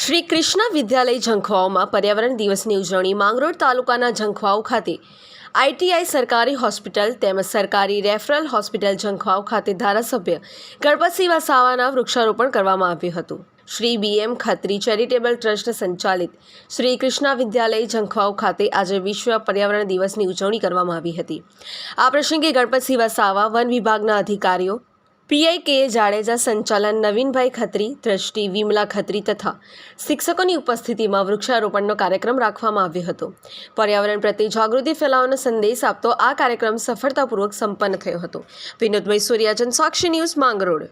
શ્રી કૃષ્ણ વિદ્યાલય ઝંખવાઓમાં પર્યાવરણ દિવસની ઉજવણી માંગરોળ તાલુકાના ઝંખવાઓ ખાતે. આઈટીઆઈ સરકારી હોસ્પિટલ તેમજ સરકારી રેફરલ હોસ્પિટલ ઝંખવાઓ ખાતે ધારાસભ્ય ગણપતસિંહ વસાવાના વૃક્ષારોપણ કરવામાં આવ્યું હતું. Shri BM Khatri charitable trust સંચાલિત શ્રી કૃષ્ણા વિદ્યાલય ઝંખવાઓ ખાતે આજે વિશ્વ પર્યાવરણ દિવસની ઉજવણી કરવામાં આવી હતી. આ પ્રસંગે ગણપતસિંહ વસાવા વન વિભાગના અધિકારીઓ પીઆઈ કે. જાડેજા, સંચાલન નવીનભાઈ ખત્રી દ્રષ્ટિ વિમલા ખત્રી તથા શિક્ષકોની ઉપસ્થિતિમાં વૃક્ષારોપણનો કાર્યક્રમ રાખવામાં આવ્યો હતો. પર્યાવરણ પ્રત્યે જાગૃતિ ફેલાવવાનો સંદેશ આપતો આ કાર્યક્રમ સફળતાપૂર્વક સંપન્ન થયો હતો. વિનોદ મૈસુરિયા જનસાક્ષી ન્યૂઝ માંગરોળ.